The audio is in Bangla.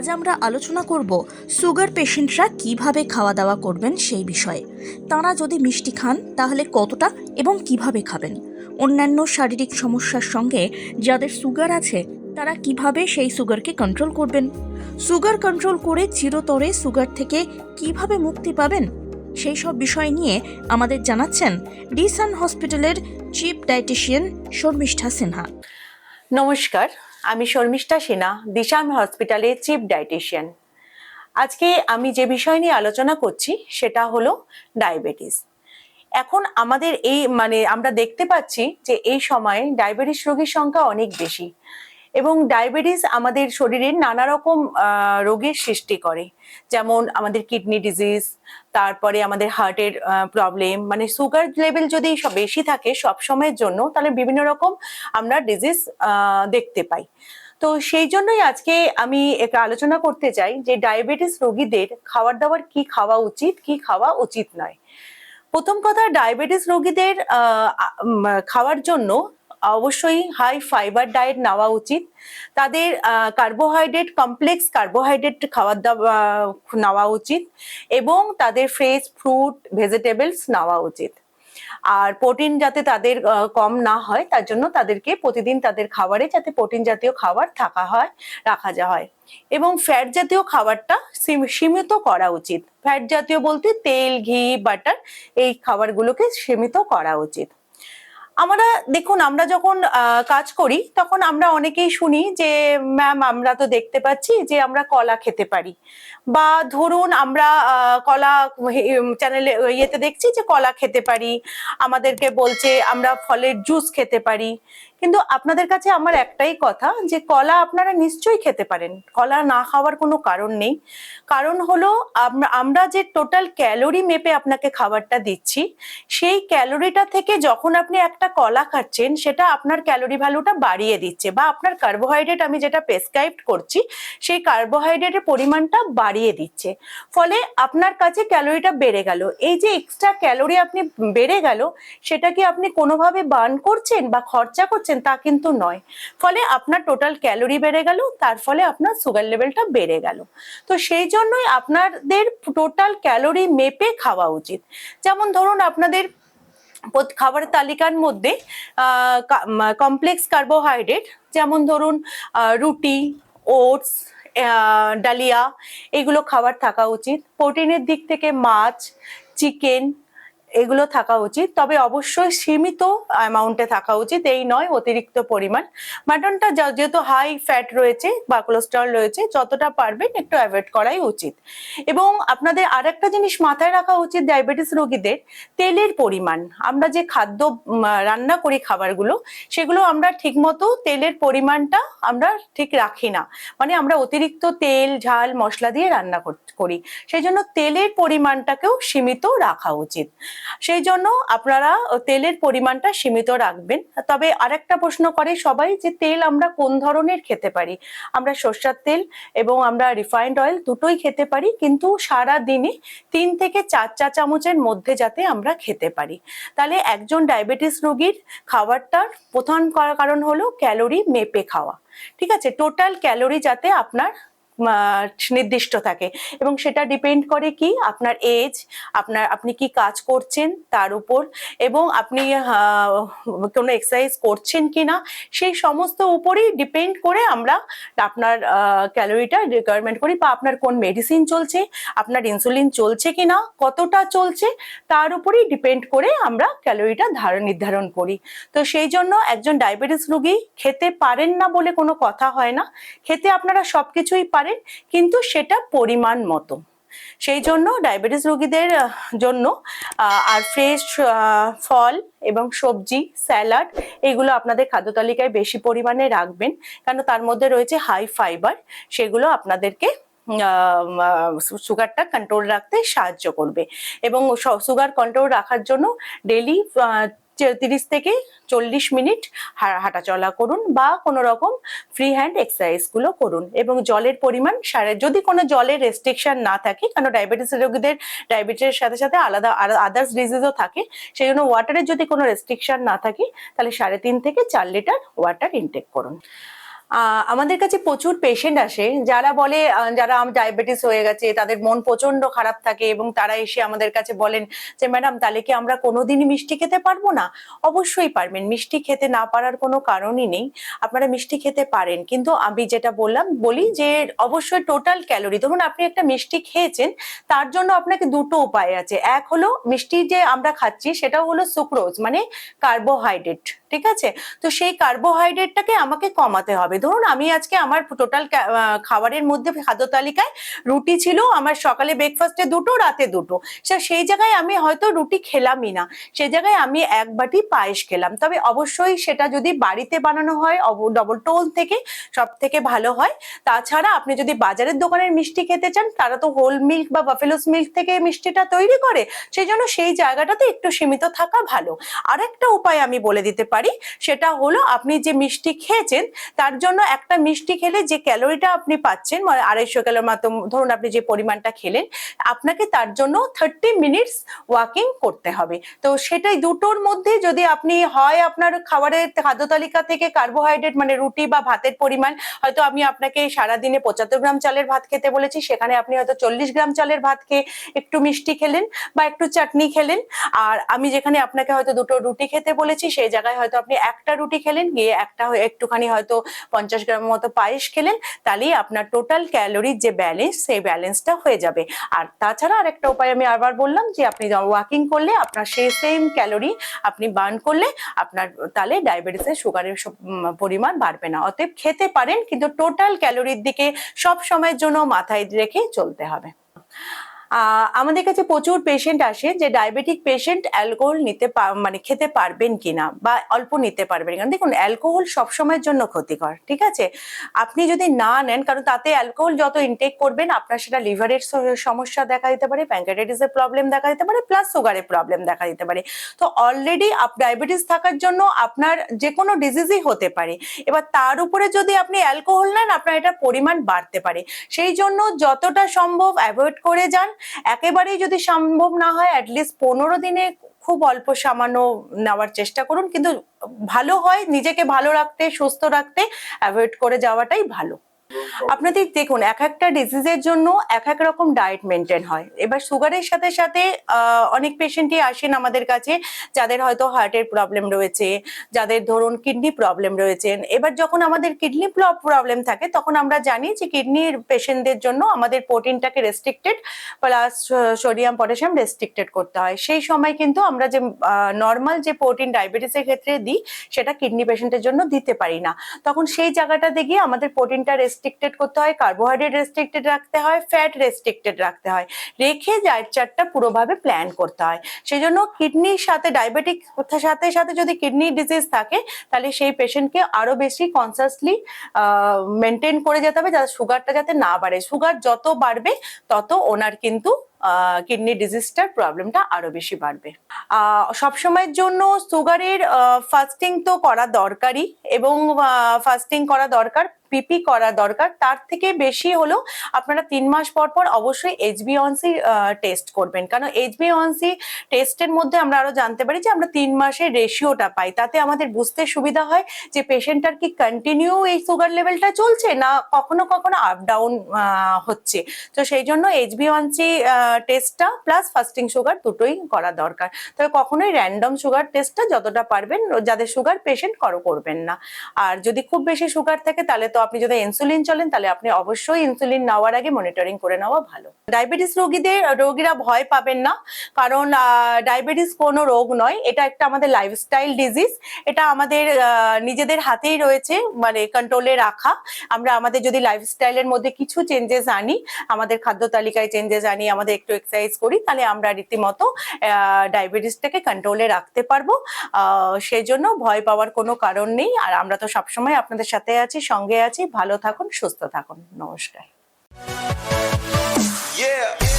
আজ আমরা আলোচনা করব সুগার পেশেন্টরা কীভাবে খাওয়া দাওয়া করবেন সেই বিষয়ে। তাঁরা যদি মিষ্টি খান, তাহলে কতটা এবং কীভাবে খাবেন? অন্যান্য শারীরিক সমস্যার সঙ্গে যাদের সুগার আছে, তারা কীভাবে সেই সুগারকে কন্ট্রোল করবেন? সুগার কন্ট্রোল করে চিরতরে সুগার থেকে কীভাবে মুক্তি পাবেন? সেই সব বিষয় নিয়ে আমাদের জানাচ্ছেন ডিসান হসপিটালের চিফ ডায়েটিশিয়ান শর্মিষ্ঠা সিনহা। নমস্কার আমি শর্মিষ্ঠা সিনহা দিশাম হসপিটালের চিফ ডায়েটিশিয়ান। আজকে আমি যে বিষয় নিয়ে আলোচনা করছি, সেটা হলো ডায়াবেটিস। এখন আমাদের এই মানে আমরা দেখতে পাচ্ছি যে এই সময়ে ডায়াবেটিস রোগীর সংখ্যা অনেক বেশি। এবং ডায়াবেটিস আমাদের শরীরের নানা রকম রোগের সৃষ্টি করে। যেমন আমাদের কিডনি ডিজিজ তারপরে আমাদের হার্টের প্রবলেম মানে সুগার লেভেল যদি বেশি থাকে সব সময়ের জন্য, তাহলে বিভিন্ন রকম আমরা ডিজিজ দেখতে পাই। তো সেই জন্যই আজকে আমি একটা আলোচনা করতে চাই যে ডায়াবেটিস রোগীদের খাবার দাবার কি খাওয়া উচিত, কি খাওয়া উচিত নয়। প্রথম কথা ডায়াবেটিস রোগীদের খাওয়ার জন্য অবশ্যই হাই ফাইবার ডায়েট নেওয়া উচিত। তাদের কার্বোহাইড্রেট কমপ্লেক্স কার্বোহাইড্রেট খাবার দাওয়া নেওয়া উচিত এবং তাদের ফ্রেশ ফ্রুট ভেজিটেবলস নেওয়া উচিত। আর প্রোটিন যাতে তাদের কম না হয়, তার জন্য তাদেরকে প্রতিদিন তাদের খাবারে যাতে প্রোটিন জাতীয় খাবার থাকা হয়, রাখা যা হয়। এবং ফ্যাট জাতীয় খাবারটা সীমিত করা উচিত। ফ্যাট জাতীয় বলতে তেল, ঘি বাটার এই খাবারগুলোকে সীমিত করা উচিত। আমরা, দেখুন, আমরা যখন কাজ করি, তখন আমরা অনেকেই শুনি যে, ম্যাম, আমরা তো দেখতে পাচ্ছি যে, আমরা কলা খেতে পারি। বা ধরুন, আমরা কলা চ্যানেলে ইয়েতে দেখছি যে, কলা খেতে পারি। আমাদেরকে বলছে, আমরা ফলের জুস খেতে পারি। কিন্তু আপনাদের কাছে আমার একটাই কথা যে কলা আপনারা নিশ্চয়ই খেতে পারেন। কলা না খাওয়ার কোনো কারণ নেই। কারণ হলো আমরা- যে টোটাল ক্যালোরি মেপে আপনাকে খাবারটা দিচ্ছি, সেই ক্যালোরিটা থেকে যখন আপনি একটা কলা খাচ্ছেন, সেটা আপনার ক্যালোরি ভ্যালুটা বাড়িয়ে দিচ্ছে বা আপনার কার্বোহাইড্রেট আমি যেটা প্রেসক্রাইব করছি, সেই কার্বোহাইড্রেটের পরিমাণটা বাড়িয়ে দিচ্ছে। ফলে আপনার কাছে ক্যালোরিটা বেড়ে গেল। এই যে এক্সট্রা ক্যালোরি আপনি বেড়ে গেল, সেটা কি আপনি কোনোভাবে বার্ন করছেন বা খরচা করছেন? তা কিন্তু নয়। ফলে আপনার টোটাল ক্যালোরি বেড়ে গেল, তার ফলে আপনার সুগার লেভেলটা বেড়ে গেল। তো সেই জন্যই আপনাদের টোটাল ক্যালোরি মেপে খাওয়া উচিত। যেমন ধরুন আপনাদের খাবারের তালিকার মধ্যে কমপ্লেক্স কার্বোহাইড্রেট যেমন ধরুন রুটি ওটস ডালিয়া, এগুলো খাবার থাকা উচিত। প্রোটিনের দিক থেকে মাছ চিকেন এগুলো থাকা উচিত। তবে অবশ্যই সীমিত অ্যামাউন্টে থাকা উচিত। এই নয়, অতিরিক্ত পরিমাণ। মাটনটা যেহেতু হাই ফ্যাট রয়েছে বা কোলেস্ট্রল রয়েছে, যতটা পারবেন একটু অ্যাভয়েড করাই উচিত। এবং আপনাদের আর একটা জিনিস মাথায় রাখা উচিত ডায়াবেটিস রোগীদের, তেলের পরিমাণ। আমরা যে খাদ্য রান্না করি খাবারগুলো, সেগুলো আমরা ঠিকমতো তেলের পরিমাণটা আমরা ঠিক রাখি না। মানে আমরা অতিরিক্ত তেল, ঝাল, মশলা দিয়ে রান্না কর- সেই জন্য তেলের পরিমাণটাকেও সীমিত রাখা উচিত। সেই জন্য আপনারা তেলের পরিমাণটা সীমিত রাখবেন। তবে আরেকটা প্রশ্ন করে সবাই যে তেল আমরা কোন ধরনের খেতে পারি? আমরা সর্ষার তেল এবং আমরা রিফাইন্ড অয়েল দুটোই খেতে পারি, কিন্তু সারা দিনে তিন থেকে চার চা চামচের মধ্যে যাতে আমরা খেতে পারি। তাহলে একজন ডায়াবেটিস রোগীর খাবারটার প্রধান কারণ হলো ক্যালোরি মেপে খাওয়া। ঠিক আছে? টোটাল ক্যালোরি যাতে আপনার নির্দিষ্ট থাকে। এবং সেটা ডিপেন্ড করে কি? আপনার এজ আপনার আপনি কি কাজ করছেন তার উপর, এবং আপনি কোনো এক্সারসাইজ করছেন কি না, সেই সমস্ত উপরই ডিপেন্ড করে আমরা আপনার ক্যালোরিটা রিকোয়ারমেন্ট করি বা আপনার কোন মেডিসিন চলছে, আপনার ইনসুলিন চলছে কি না, কতটা চলছে, তার উপরেই ডিপেন্ড করে আমরা ক্যালোরিটা ধারণ নির্ধারণ করি। তো সেই জন্য একজন ডায়াবেটিস রোগী খেতে পারেন না বলে কোনো কথা হয় না। খেতে আপনারা সব কিছুই পারেন কিন্তু সেটা পরিমাণ মতো। সেই জন্য ডায়াবেটিস রোগীদের জন্য আর ফ্রেশ ফল এবং সবজি, স্যালাড এগুলো আপনাদের খাদ্য তালিকায় বেশি পরিমাণে রাখবেন কারণ তার মধ্যে রয়েছে হাই ফাইবার সেগুলো আপনাদেরকে সুগারটা কন্ট্রোল রাখতে সাহায্য করবে। এবং সুগার কন্ট্রোল রাখার জন্য ডেলি তিরিশ থেকে চল্লিশ মিনিট হাঁটাচলা করুন বা কোনো রকম ফ্রি হ্যান্ড এক্সারসাইজগুলো করুন। এবং জলের পরিমাণ সারে যদি কোনো জলের রেস্ট্রিকশান না থাকে কারণ ডায়াবেটিস রোগীদের ডায়াবেটিসের সাথে সাথে আলাদা আদার্স ডিজিজও থাকে সেই জন্য ওয়াটারের যদি কোনো রেস্ট্রিকশান না থাকে, তাহলে সাড়ে তিন থেকে চার লিটার ওয়াটার ইনটেক করুন। আমাদের কাছে প্রচুর পেশেন্ট আসে, যারা বলে যারা ডায়াবেটিস হয়ে গেছে, তাদের মন প্রচণ্ড খারাপ থাকে এবং তারা এসে আমাদের কাছে বলেন যে, ম্যাডাম, তাহলে কি আমরা কোনোদিনই মিষ্টি খেতে পারব না? অবশ্যই পারবেন। মিষ্টি খেতে না পারার কোনো কারণই নেই। আপনারা মিষ্টি খেতে পারেন। কিন্তু আমি যেটা বললাম, বলি যে, অবশ্যই টোটাল ক্যালোরি ধরুন আপনি একটা মিষ্টি খেয়েছেন, তার জন্য আপনাকে দুটো উপায় আছে। এক হলো, মিষ্টি যে আমরা খাচ্ছি সেটা হলো সুক্রোজ মানে কার্বোহাইড্রেট ঠিক আছে? তো সেই কার্বোহাইড্রেটটাকে আমাকে কমাতে হবে। ধরুন, আমি আজকে আমার টোটাল খাবারের মধ্যে খাদ্য তালিকায় রুটি ছিল, আমার সকালে ব্রেকফাস্টে দুটো, রাতে দুটো। সেই জায়গায় আমি হয়তো রুটি খেলামই না। সেই জায়গায় আমি এক বাটি পায়েস খেলাম। তবে অবশ্যই সেটা যদি বাড়িতে বানানো হয় ডবল টোল থেকে সব থেকে ভালো হয়। তাছাড়া আপনি যদি বাজারের দোকানের মিষ্টি খেতে চান, তারা তো হোল মিল্ক বা বাফেলোস মিল্ক থেকে মিষ্টিটা তৈরি করে। সেই জন্য সেই জায়গাটাতে একটু সীমিত থাকা ভালো। আরেকটা উপায় আমি বলে দিতে পারি, সেটা হলো আপনি যে মিষ্টি খেয়েছেন, তার জন্য একটা মিষ্টি খেলে যে ক্যালোরিটা আপনি পাচ্ছেন মানে আড়াইশো ক্যালোর মতো ধরুন আপনি যে পরিমাণটা খেলেন, আপনাকে তার জন্য থার্টি মিনিটস ওয়াকিং করতে হবে। তো সেটাই দুটোর মধ্যে যদি আপনি হয় আপনার খাবারের খাদ্য তালিকা থেকে কার্বোহাইড্রেট মানে রুটি বা ভাতের পরিমাণ, হয়তো আমি আপনাকে সারাদিনে পঁচাত্তর গ্রাম চালের ভাত খেতে বলেছি, সেখানে আপনি হয়তো চল্লিশ গ্রাম চালের ভাত খেয়ে একটু মিষ্টি খেলেন বা একটু চাটনি খেলেন। আর আমি যেখানে আপনাকে হয়তো দুটো রুটি খেতে বলেছি, সেই জায়গায় হয়তো আপনি একটা রুটি খেলেন, গিয়ে একটা একটুখানি হয়তো পঞ্চাশ গ্রাম মতো পায়েস খেলেন, তাহলেই আপনার টোটাল ক্যালোরির যে ব্যালেন্স সেই ব্যালেন্সটা হয়ে যাবে। আর তাছাড়া আর একটা উপায় আমি আবার বললাম যে, আপনি ওয়াকিং করলে আপনার সেই সেম ক্যালোরি আপনি বার্ন করলে আপনার তাহলে ডায়াবেটিসের সুগারের পরিমাণ বাড়বে না। অতএব খেতে পারেন, কিন্তু টোটাল ক্যালোরির দিকে সব সময়ের জন্য মাথায় রেখে চলতে হবে। আমাদের কাছে প্রচুর পেশেন্ট আসে যে ডায়াবেটিক পেশেন্ট অ্যালকোহল নিতে মানে খেতে পারবেন কিনা বা অল্প নিতে পারবেন কিনা। দেখুন অ্যালকোহল সবসময়ের জন্য ক্ষতিকর, ঠিক আছে? আপনি যদি না নেন, কারণ তাতে অ্যালকোহল যত ইনটেক করবেন, আপনার সেটা লিভারের সমস্যা দেখা দিতে পারে প্যাঙ্কাটাইটিসের প্রবলেম দেখা দিতে পারে প্লাস সুগারের প্রবলেম দেখা দিতে পারে। তো অলরেডি আপ ডায়াবেটিস থাকার জন্য আপনার যে কোনো ডিজিজই হতে পারে। এবার তার উপরে যদি আপনি অ্যালকোহল নেন, আপনার এটা পরিমাণ বাড়তে পারে। সেই জন্য যতটা সম্ভব অ্যাভয়েড করে যান। একেবারেই যদি সম্ভব না হয় অ্যাটলিস্ট পনেরো দিনে খুব অল্প সামান্য নেওয়ার চেষ্টা করুন। কিন্তু ভালো হয়, নিজেকে ভালো রাখতে, সুস্থ রাখতে অ্যাভয়েড করে যাওয়াটাই ভালো। আপনাদের দেখুন, এক একটা ডিজিজের জন্য এক এক রকম ডায়েট মেনটেন হয়। এবার সুগারের সাথে সাথে অনেক পেশেন্টই আসেন আমাদের কাছে, যাদের হয়তো হার্টের প্রবলেম রয়েছে, যাদের ধরুন কিডনি প্রবলেম রয়েছে। এবার যখন আমাদের কিডনি প্রবলেম থাকে, তখন আমরা জানি যে কিডনির পেশেন্টদের জন্য আমাদের প্রোটিনটাকে restricted plus sodium potassium restricted করতে হয়। সেই সময় কিন্তু আমরা যে নর্মাল যে প্রোটিন ডায়াবেটিসের ক্ষেত্রে দিই, সেটা কিডনি পেশেন্টের জন্য দিতে পারি না। তখন সেই জায়গাটাতে গিয়ে আমাদের প্রোটিনটা রেস্ট্রিক্টেড করতে হয় কার্বোহাইড্রেট রেস্ট্রিক্টেড রাখতে হয় ফ্যাট রেস্ট্রিক্টেড রাখতে হয়। রেখে ডায়েট চার্টটা পুরোভাবে প্ল্যান করতে হয়। সেই জন্য কিডনির সাথে ডায়াবেটিক সাথে সাথে যদি কিডনি ডিজিজ থাকে, তাহলে সেই পেশেন্টকে আরও বেশি কনসাসলি মেনটেন করে যেতে হবে, যাতে সুগারটা যাতে না বাড়ে। সুগার যত বাড়বে, তত ওনার কিন্তু কিডনি ডিজিজটার প্রবলেমটা আরও বেশি বাড়বে। আহ, সবসময়ের জন্য সুগারের ফাস্টিং তো করা দরকারই এবং ফাস্টিং করা দরকার পিপি করা দরকার। তার থেকে বেশি হলো আপনারা তিন মাস পর পর অবশ্যই এইচবিওয়ানসি টেস্ট করবেন। কারণ এইচবিওয়ানসি টেস্টের মধ্যে আমরা আরও জানতে পারি যে আমরা তিন মাসের রেশিওটা পাই। তাতে আমাদের বুঝতে সুবিধা হয় যে পেশেন্টটার কি কন্টিনিউ এই সুগার লেভেলটা চলছে না কখনো কখনো আপ ডাউন হচ্ছে। তো সেই জন্য এইচবিওয়ানসি টেস্টটা প্লাস ফাস্টিং সুগার দুটোই করা দরকার। তবে কখনোই র্যান্ডম সুগার টেস্টটা যতটা পারবেন, যাদের সুগার পেশেন্ট করো করবেন না। আর যদি খুব বেশি সুগার থাকে, তাহলে তো আপনি যদি ইনসুলিন চলেন, তাহলে আপনি অবশ্যই ইনসুলিন নেওয়ার আগে মনিটরিং করে নেওয়া ভালো। ডায়াবেটিস রোগীদের, রোগীরা ভয় পাবেন না। কারণ ডায়াবেটিস কোনো রোগ নয়। এটা একটা আমাদের লাইফস্টাইল ডিজিজ এটা আমাদের নিজেদের হাতেই রয়েছে মানে কন্ট্রোলে রাখা। আমরা আমাদের যদি লাইফস্টাইলের মধ্যে কিছু চেঞ্জেস আনি, আমাদের খাদ্য তালিকায় চেঞ্জেস আনি, আমাদের একটু এক্সারসাইজ করি, তাহলে আমরা রীতিমতো ডায়াবেটিসটাকে কন্ট্রোলে রাখতে পারব। সেই জন্য ভয় পাওয়ার কোনো কারণ নেই। আর আমরা তো সবসময় আপনাদের সাথে আছি, সঙ্গে আছি। ভালো থাকুন, সুস্থ থাকুন। নমস্কার। Yeah.